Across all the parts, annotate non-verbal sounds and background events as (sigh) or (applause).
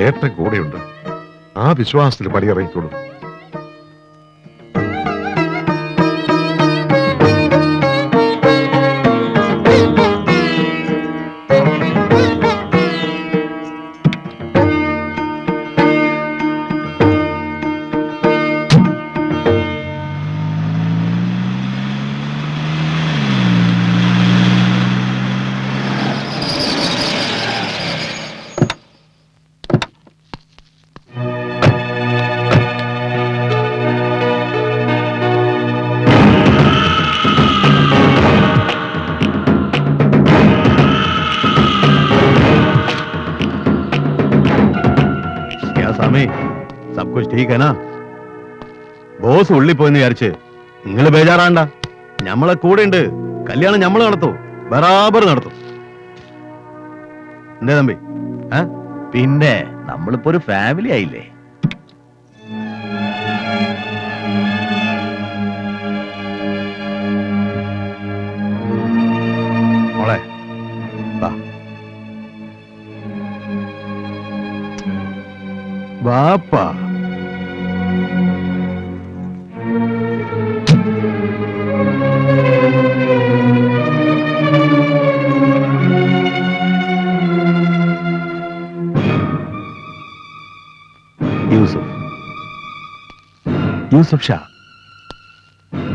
ഏട്ടൻ കൂടെയുണ്ട്. ആ വിശ്വാസത്തിൽ പടിയിറങ്ങിക്കോളൂ. സ്വാമി സബ് കുച്ച് ठीक है ना ബോസ് ഉള്ളിപ്പോയെന്ന് വിചാരിച്ച് നിങ്ങൾ ബേജാറാണ്ട. ഞമ്മളെ കൂടെ ഉണ്ട് കല്യാണം ഞമ്മൾ നടത്തൂ. ബരാബർ നടത്തും. എന്തേ തമ്പി? പിന്നെ നമ്മളിപ്പോ ഒരു ഫാമിലി ആയില്ലേ? വാപ്പാ. യൂസഫ്. യൂസഫ് ഷാ.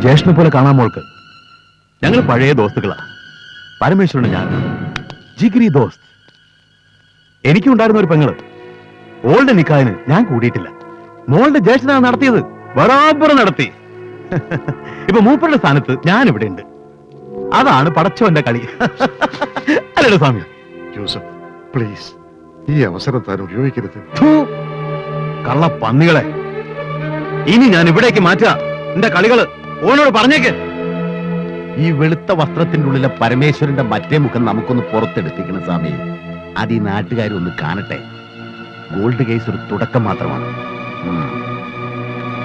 ജ്യേഷ്ഠനെ പോലെ കാണാൻ മോൾക്ക്. ഞങ്ങൾ പഴയ ദോസ്തുക്കളാ പരമേശ്വരന് ഞാൻ ജിഗിരി ദോസ്ത്. എനിക്കുണ്ടായിരുന്ന ഒരു പെങ്ങൾ. ഓളുടെ നിക്കാഹിന് ഞാൻ കൂടിയിട്ടില്ല. മോളുടെ ജ്യേഷ്ഠനാണ് നടത്തിയത്. ബറാബർ നടത്തി. (laughs) ഇപ്പൊ മൂപ്പരുടെ സ്ഥാനത്ത് ഞാൻ ഇവിടെ ഉണ്ട് അതാണ് പടച്ചോന്റെ കളി. (laughs) അല്ലല്ലോ സ്വാമി. യൂസഫ് പ്ലീസ് ഈ അവസരം താൻ ഉപയോഗിക്കരുത് കള്ള പന്നികളെ. ഇനി ഞാൻ ഇവിടേക്ക് മാറ്റുക. എന്റെ കളികൾ ഓനോട് പറഞ്ഞേക്ക്. ഈ വെളുത്ത വസ്ത്രത്തിന്റെ ഉള്ളിലെ പരമേശ്വരന്റെ മറ്റേ മുഖം നമുക്കൊന്ന് പുറത്തെടുപ്പിക്കണം സ്വാമി. അത് ഈ നാട്ടുകാരൊന്ന് കാണട്ടെ. ഗോൾഡ് കേസ് ഒരു തുടക്കം മാത്രമാണ്. ഉം.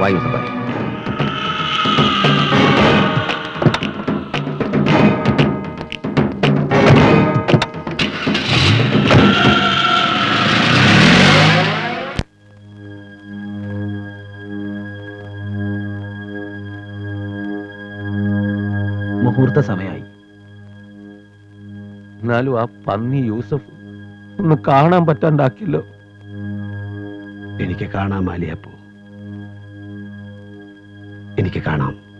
വായു സഭ മുഹൂർത്ത സമയമായി എന്നാലും ആ പന്നി യൂസഫ് ഒന്ന് കാണാൻ പറ്റാണ്ടാക്കില്ലോ എനിക്ക് കാണാം മാലിയപ്പോ. എനിക്ക് കാണാം.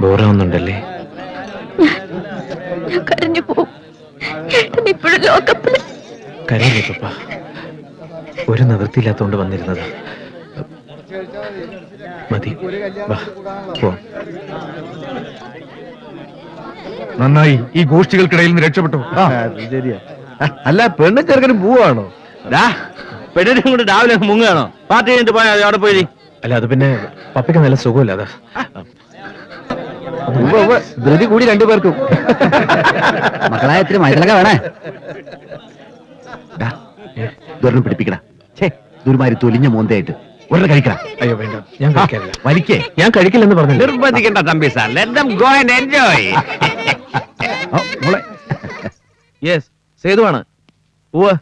ബോറാവുന്നുണ്ടല്ലേ? ഞാൻ കരഞ്ഞു പോകും ഇപ്പോഴും ലോകപ്പിൽ കരയില്ലേ പപ്പ? ഒരു നിവൃത്തിയില്ലാത്തോണ്ട് വന്നിരുന്നത്. മതി. വാ പോ. നന്നായി. ഈ ഗോഷ്ഠികൾക്കിടയിൽ നിന്ന് രക്ഷപ്പെട്ടു. ശരിയാ. അല്ല പെണ്ണും ചെറുക്കനും പോവാണോ പെണ്ണിനെ കൊണ്ട് രാവിലെ മുങ്ങുകയാണോ? പാർട്ടി കഴിഞ്ഞിട്ട് പോയാ അവിടെ പോയി അല്ല അത് പിന്നെ പപ്പയ്ക്ക് നല്ല സുഖമില്ല അതാ. ധൃതി കൂടി രണ്ടുപേർക്കും മക്കളായ ഇത്തിരി മൈതലൊക്കെ വേണേ. ദുരണം പിടിപ്പിക്കടാ. ഛേ ദുരുമാരി തൊലിഞ്ഞ മോന്തയായിട്ട്. ഒരെണ്ണം കഴിക്കണം അയ്യോ വേണ്ട. ഞാൻ കഴിക്കാറില്ല വലിക്കേ. ഞാൻ കഴിക്കില്ലെന്ന് പറഞ്ഞു നിർബന്ധിക്കണ്ട Thampi sir. Let them go and enjoy മോളെ. യെസ് സേതുവാണ്. ഉവ്വ്.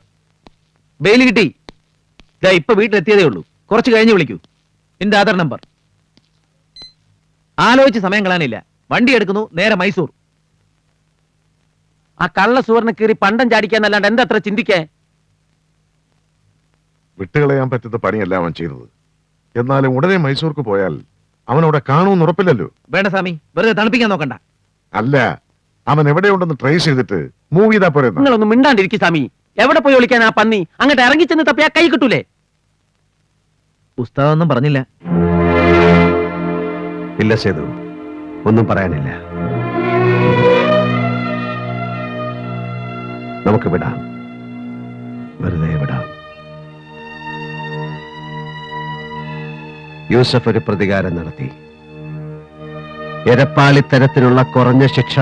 ബെയിൽ കിട്ടി. ഇതാ ഇപ്പൊ വീട്ടിലെത്തിയതേ ഉള്ളൂ. കുറച്ച് കഴിഞ്ഞ് വിളിക്കൂ. എന്റെ ആധാർ നമ്പർ. ആലോചിച്ച് സമയം കളയാനില്ല. വണ്ടി എടുക്കുന്നു നേരെ മൈസൂർ. ആ കള്ള സുവർണ കീറി പണ്ടം ചാടിക്കാന്നല്ലാണ്ട് എന്താ അത്ര ചിന്തിക്കേ വിട്ടുകളയാൻ പറ്റുന്ന പണിയല്ല അവൻ ചെയ്തത്. എന്നാലും ഉടനെ മൈസൂർക്ക് പോയാൽ അവനവിടെ കാണുമെന്ന് ഉറപ്പില്ലല്ലോ. വേണ്ട സ്വാമി. വെറുതെ തണുപ്പിക്കാൻ നോക്കണ്ട. അല്ല അവൻ എവിടെയുണ്ടെന്ന് ട്രേസ് ചെയ്തിട്ട് മൂവ് ചെയ്താ പോരെ എന്നാ? നിങ്ങളൊന്നും മിണ്ടാണ്ടിരിക്കും സ്വാമി. എവിടെ പോയി ഒളിക്കാൻ ആ പന്നി? അങ്ങോട്ട് ഇറങ്ങി ചെന്ന് ആ കൈ കിട്ടൂലേ? പുസ്തകമൊന്നും പറഞ്ഞില്ല. ഇല്ല സേതു ഒന്നും പറയാനില്ല. നമുക്ക് വിടാം. വെറുതെ വിടാം. യൂസഫ് ഒരു പ്രതികാരം നടത്തി. എരപ്പാളിത്തരത്തിലുള്ള കുറഞ്ഞ ശിക്ഷ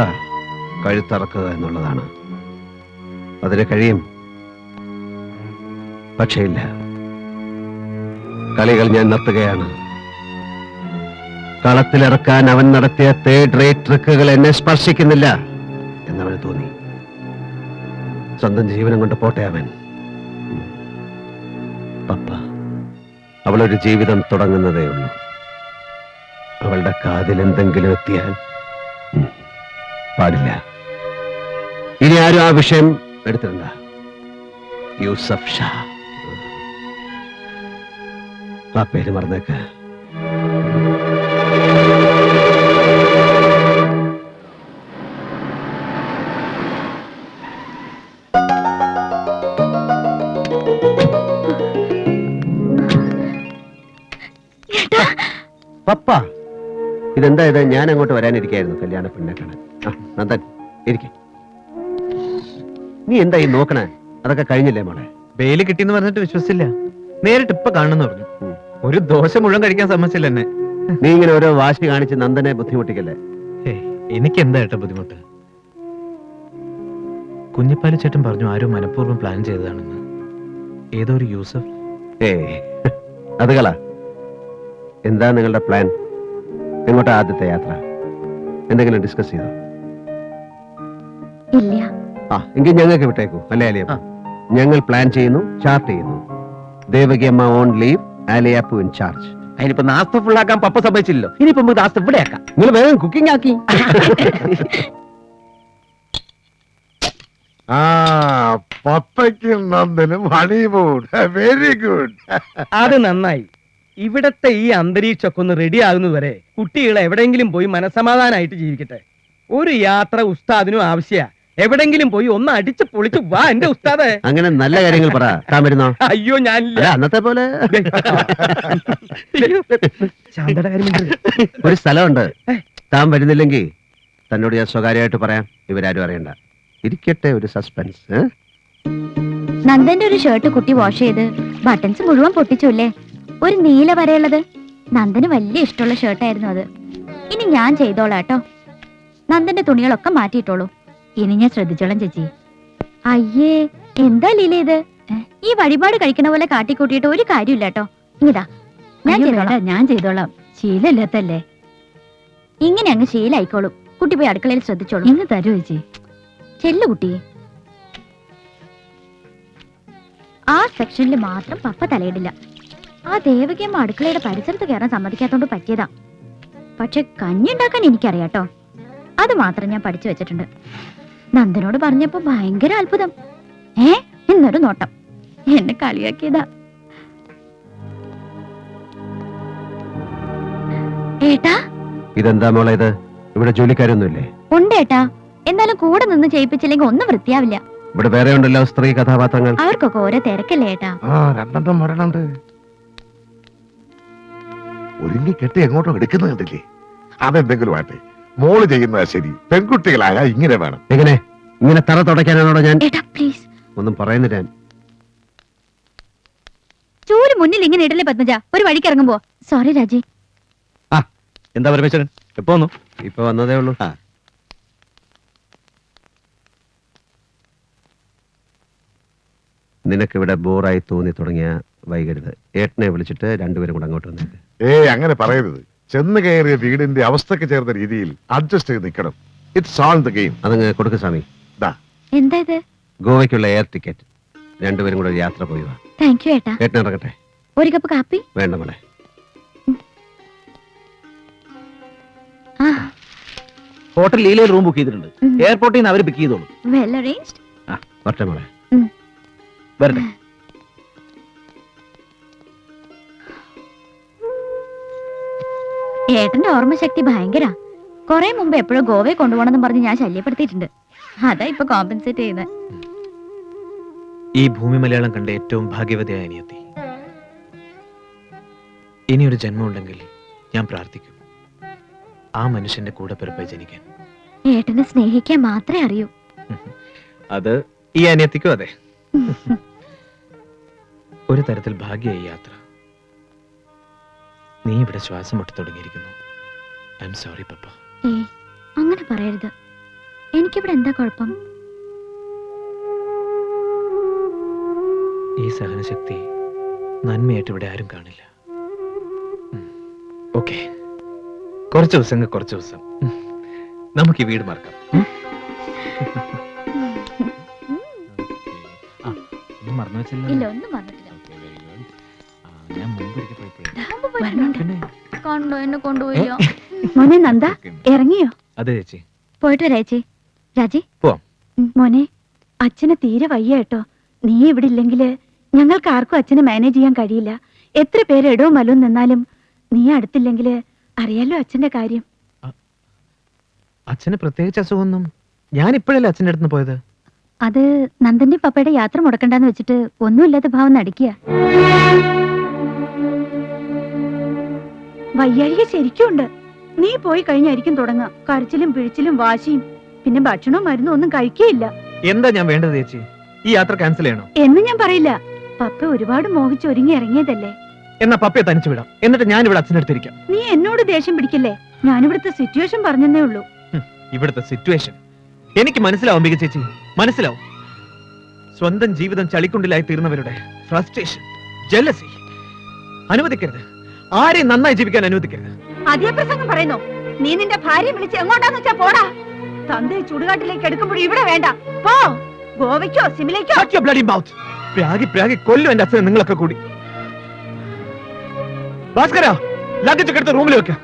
കഴുത്തറക്കുക എന്നുള്ളതാണ്. അതിന് കഴിയും. പക്ഷേ ഇല്ല. കളികൾ ഞാൻ നിർത്തുകയാണ്. കളത്തിലിറക്കാൻ അവൻ നടത്തിയ തേർഡ് റേറ്റ് ട്രിക്കുകൾ എന്നെ സ്പർശിക്കുന്നില്ല എന്നവന് തോന്നി. സ്വന്തം ജീവനം കൊണ്ട് പോട്ടെ അവൻ. പപ്പ അവളൊരു ജീവിതം തുടങ്ങുന്നതേ ഉള്ളൂ. അവളുടെ കാതിൽ എന്തെങ്കിലും എത്തിയാൽ പാടില്ല. ഇനി ആരും ആ വിഷയം എടുത്തിട്ടുണ്ട യൂസഫ് ഷാ. ആ പേര് മറന്നേക്ക്. പപ്പ ഇതെന്താ ഇത്? ഞാൻ അങ്ങോട്ട് വരാനിരിക്കായിരുന്നു കല്യാണ പെണ്ണെ കാണാൻ. നന്ദൻ ഇരിക്കെ. നീ എന്താ ഈ നോക്കണേ? അതൊക്കെ കഴിഞ്ഞില്ലേ മോളെ? ബെയിൽ കിട്ടിയെന്ന് പറഞ്ഞിട്ട് വിശ്വസിച്ചില്ല. നേരിട്ട് ഇപ്പൊ കാണുന്നു പറഞ്ഞു. ഒരു ദോശ മുഴുവൻ കഴിക്കാൻ സമ്മതിച്ചില്ല എന്നെ. നീ ഇങ്ങനെ ഓരോ വാശി കാണിച്ച് നന്ദനെ ബുദ്ധിമുട്ടിക്കല്ലേ? എനിക്ക് എന്താ ഏട്ടാ ബുദ്ധിമുട്ട്? കുഞ്ഞിപ്പാലി ചേട്ടൻ പറഞ്ഞു ആരും മനഃപൂർവം പ്ലാൻ ചെയ്തതാണെന്ന്. ഏതോ ഒരു യൂസഫ്. ഏ അത് കള. എന്താ നിങ്ങളുടെ പ്ലാൻ എങ്ങോട്ടാ ആദ്യത്തെ യാത്ര? എന്തെങ്കിലും ഡിസ്കസ് ചെയ്തോ? ഇല്ല. ആ എങ്കിൽ ഞങ്ങൾക്ക് വിട്ടേക്കൂ. അല്ലേ അലിയ ഞങ്ങൾ പ്ലാൻ ചെയ്യുന്നു ചാർട്ട് ചെയ്യുന്നു. ദേവകി അമ്മ ഓൺ ലീവ് ആലിയാപ്പു ഇൻ ചാർജ് അതിനിപ്പോ നാസ്ത ഫുള്ളാക്കാൻ പപ്പ സമ്മതിച്ചില്ലല്ലോ. ഇനിയിപ്പോ നമുക്ക് നാസ്ത ഇവിടെ ആക്കാം നിങ്ങൾ വേഗം കുക്കിംഗ് ആക്കി. ആ പപ്പയ്ക്കും നന്ദനും ഹണിമൂൺ വെരി ഗുഡ് അത് നന്നായി. ഇവിടത്തെ ഈ അന്തരീക്ഷമൊക്കെ ഒന്ന് റെഡി ആകുന്നതുവരെ കുട്ടികൾ എവിടെയെങ്കിലും പോയി മനസമാധാനമായിട്ട് ജീവിക്കട്ടെ. ഒരു യാത്ര ഉസ്താദിനും ആവശ്യ. എവിടെങ്കിലും പോയി ഒന്ന് അടിച്ച് പൊളിച്ച് വാ എന്റെ ഉസ്താദേ. അങ്ങനെ നല്ല കാര്യങ്ങൾ പറ. താൻ വരുന്നോ? അയ്യോ ഞാൻ അന്നത്തെ പോലെ. ശാന്തയുടെ കാര്യം മിണ്ടരുത്. ഒരു സ്ഥലമുണ്ട്. താൻ വരുന്നില്ലെങ്കിൽ തന്നോട് ഞാൻ സ്വകാര്യമായിട്ട് പറയാം. ഇവരാരും അറിയണ്ട. ഇരിക്കട്ടെ ഒരു സസ്പെൻസ് ഏ? നന്ദന്റെ ഒരു ഷർട്ട് കുട്ടി വാഷ് ചെയ്ത് ബട്ടൺസ് മുഴുവൻ പൊട്ടിച്ചുല്ലേ? ഒരു നീല വരെയുള്ളത്. നന്ദന് വലിയ ഇഷ്ടമുള്ള ഷർട്ടായിരുന്നു അത്. ഇനി ഞാൻ ചെയ്തോളാം കേട്ടോ. നന്ദന്റെ തുണികളൊക്കെ മാറ്റിയിട്ടോളൂ. ഇനി ഞാൻ ശ്രദ്ധിച്ചോളാം ചേച്ചി. അയ്യേ എന്താ ലീല ഇത്? ഈ വഴിപാട് കഴിക്കണ പോലെ കാട്ടിക്കൂട്ടിയിട്ട് ഒരു കാര്യമില്ല കേട്ടോ. ഇതാ ഞാൻ ചെയ്തോളാം. ഞാൻ ചെയ്തോളാം. ശീലമില്ലാത്തല്ലേ? ഇങ്ങനെ അങ്ങ് ശീലായിക്കോളും. കുട്ടി പോയി അടുക്കളയിൽ ശ്രദ്ധിച്ചോളൂ. ഇന്ന് തരൂ ചേച്ചി. ചെല്ലു കുട്ടി. ആ സെക്ഷനിൽ മാത്രം പപ്പ തലയിടില്ല. ആ ദേവകിയമ്മ അടുക്കളയുടെ പരിസരത്ത് കയറാൻ സമ്മതിക്കാത്തോണ്ട് പറ്റിയതാ. പക്ഷെ കഞ്ഞി ഉണ്ടാക്കാൻ എനിക്കറിയാട്ടോ അത് മാത്രം ഞാൻ പഠിച്ചു വെച്ചിട്ടുണ്ട്. നന്ദനോട് പറഞ്ഞപ്പോ ഭയങ്കര അത്ഭുതം. ഏ എന്നൊരു നോട്ടം. എന്നെ കളിയാക്കിയതാ. ഏട്ടാ? ഇതെന്താ മോളെ ഇത്? ഇവിടെ ജോലിക്കാരൊന്നുമില്ലേ? ഉണ്ട് ഏട്ടാ. എന്നാലും കൂടെ നിന്ന് ചെയ്യിപ്പിച്ചില്ലെങ്കിൽ ഒന്നും വൃത്തിയാവില്ല. ഇവിടെ വേറെ ഉണ്ടല്ലോ സ്ത്രീ കഥാപാത്രങ്ങൾ. അവർക്കൊക്കെ ഓരോ തിരക്കല്ലേ ഏട്ടാ? ആ രണ്ടെണ്ണം വരണുണ്ട്. ഒരുങ്ങി കെട്ടി എങ്ങോട്ടോ എടുക്കുന്നത് കണ്ടില്ലേ? അതെന്തെങ്കിലും ആട്ടെ. മോൾ ചെയ്യുന്നതാ ശരി. പെൺകുട്ടികളായ ഇങ്ങനെ വേണം. എങ്ങനെ? ഇങ്ങനെ തറ തുടയ്ക്കാനാണോ ഞാൻ? എടാ പ്ലീസ് ഒന്നും പറയുന്നില്ല ഞാൻ. ചൂര് മുന്നിൽ ഇങ്ങനെ ഇടല്ലേ പത്മജ ഒരു വഴിക്ക് ഇറങ്ങുമ്പോ. സോറി രാജി. എന്താ പരമേശ്വരൻ? എപ്പോ വന്നു? ഇപ്പൊ വന്നതേ ഉള്ളൂ. നിനക്കിവിടെ ബോറായി തോന്നി തുടങ്ങിയ വൈകരുത്. ഏട്ടനെ വിളിച്ചിട്ട് രണ്ടുപേരും കൂടെ അങ്ങോട്ട് വന്നേ ഏയ് അങ്ങനെ പറയരുത്. ചെന്ന് കയറിയ വീടിന്റെ അവസ്ഥക്ക് ചേർന്ന രീതിയിൽ അഡ്ജസ്റ്റ് ചെയ്ത് നിൽക്കണം. ഇറ്റ്സ് ആൾ ദ ഗെയിം അതങ്ങ് കൊടുക്ക് സ്വാമി. എന്താ ഇത് ഗോവയ്ക്കുള്ള എയർ ടിക്കറ്റ്. രണ്ടുപേരും കൂടെ ഒരു യാത്ര പോയി വാ. താങ്ക് യു ഏട്ടാ. ഏട്ടൻ ഇറങ്ങട്ടെ. ഒരു കപ്പ് കാപ്പി? വേണ്ട മോളെ. ആ. ഹോട്ടൽ ലീലയിൽ റൂം ബുക്ക് ചെയ്തിട്ടുണ്ട്. ഉം. എയർപോർട്ടിൽ നിന്ന് അവർ പിക്ക് ചെയ്തോളൂ. വെൽ അറേഞ്ച്ഡ് വരട്ടെ മോളെ. വരട്ടെ. ഏട്ടന്റെ ഓർമ്മശക്തി ഭയങ്കര. കുറെ മുമ്പ് എപ്പോഴും ഗോവയെ കൊണ്ടുപോകണമെന്ന് പറഞ്ഞ് ഞാൻ ശല്യപ്പെടുത്തിയിട്ടുണ്ട്. അതാ ഇപ്പൊ കോമ്പൻസേറ്റ് ചെയ്യുന്നത് ഈ ഭൂമി മലയാളം കണ്ട ഏറ്റവും ഭാഗ്യവതിയായ അനിയത്തി. ഇനിയൊരു ജന്മം ഉണ്ടെങ്കിൽ ഞാൻ പ്രാർത്ഥിക്കും. ആ മനുഷ്യന്റെ കൂടെ പിറപ്പായി ജനിക്കാൻ. ഏട്ടനെ സ്നേഹിക്കാൻ മാത്രമേ അറിയൂ. അത് ഈ അനിയത്തിക്കും അതെ. ഒരു തരത്തിൽ ഭാഗ്യമായി യാത്ര. നീ ഇവിടെ ശ്വാസം മുട്ടി തുടങ്ങിയിരിക്കുന്നു. I'm sorry papa. ഏ അങ്ങനെ പറയരുത്. എനിക്കിവിടെ എന്താ കുഴപ്പം? ഈ സഹനശക്തി നന്മയായിട്ട് ഇവിടെ ആരും കാണില്ല. ഓക്കെ. കുറച്ച് ദിവസം കുറച്ച് ദിവസം. നമുക്ക് ഈ വീട് മറക്കാം. മറന്നു വെച്ചില്ല ഇല്ല ഒന്നും വന്നിട്ടില്ല ഞാൻ മുമ്പ് ഒരിക്കൽ പോയപ്പോഴേ വരണുണ്ട്. പിന്നെ കണ്ടോ എന്നെ കൊണ്ടുപോയില്ല. മോനെ നന്ദ ഇറങ്ങിയോ? അതെ ചേച്ചി. പോയിട്ട് വരാ ചേച്ചി. രാജി. പോവാം. മോനെ അച്ഛന് തീരെ വയ്യ കേട്ടോ. നീ ഇവിടെ ഇല്ലെങ്കിൽ ഞങ്ങൾക്ക് ആർക്കും അച്ഛനെ മാനേജ് ചെയ്യാൻ കഴിയില്ല. എത്ര പേര് എടോ മലവും നിന്നാലും നീ അടുത്തില്ലെങ്കിൽ അറിയാലോ അച്ഛന്റെ കാര്യം. അച്ഛന് പ്രത്യേകിച്ച് അസുഖമൊന്നും. ഞാൻ ഇപ്പോഴല്ലേ അച്ഛന്റെ അടുത്ത് പോയത്? അത് നന്ദന്റെ പപ്പയുടെ യാത്ര മുടക്കണ്ടെന്ന് വെച്ചിട്ട് ഒന്നുമില്ലാത്ത ഭാവം നടിക്കുക വയ്യാഴിക ശരിക്കും ഉണ്ട് നീ പോയി കഴിഞ്ഞായിരിക്കും തുടങ്ങുക. കരച്ചിലും പിഴിച്ചിലും വാശിയും. പിന്നെ ഭക്ഷണവും മരുന്നും ഒന്നും കഴിക്കുകയില്ല എന്താ ഞാൻ വേണ്ടത് ചേച്ചി? ഈ യാത്ര ക്യാൻസൽ ചെയ്യണോ? എന്ന് ഞാൻ പറയില്ല. പപ്പ ഒരുപാട് മോഹിച്ച് ഒരുങ്ങി ഇറങ്ങിയതല്ലേ? എന്നാ പപ്പയെ തനിച്ചു വിടാം. എന്നിട്ട് ഞാൻ ഇവിടെ അച്ഛനെ അടുത്തിരിക്കാം നീ എന്നോട് ദേഷ്യം പിടിക്കില്ലേ? ഞാനിവിടുത്തെ സിറ്റുവേഷൻ പറഞ്ഞതേ ഉള്ളൂ. ഇവിടുത്തെ സിറ്റുവേഷൻ എനിക്ക് മനസ്സിലാവും മിക ചേച്ചി. മനസ്സിലാവും. സ്വന്തം ജീവിതം ചളിക്കുണ്ടിലായി തീർന്നവരുടെ ഫ്രസ്ട്രേഷൻ ജലസി അനുവദിക്കരുത്. ആരെയും നന്നായി ജീവിക്കാൻ അനുവദിക്കരുത്. അതേ പ്രസംഗം പറയുന്നു. നീ നിന്റെ ഭാര്യ വിളിച്ച് എങ്ങോട്ടാന്ന് വെച്ചാ പോടാ. തന്തയെ ചുടുകാട്ടിലേക്ക് എടുക്കുമ്പോൾ ഇവിടെ വേണ്ട. പോ. ഗോവയ്ക്കോ സിമിലേക്കോ. പ്രാഗി പ്രാഗി കൊല്ലും എന്റെ അച്ഛനെ നിങ്ങളൊക്കെ കൂടി. ഭാസ്കര ലഗേജ് എടുത്ത് റൂമിൽ വെക്കാം.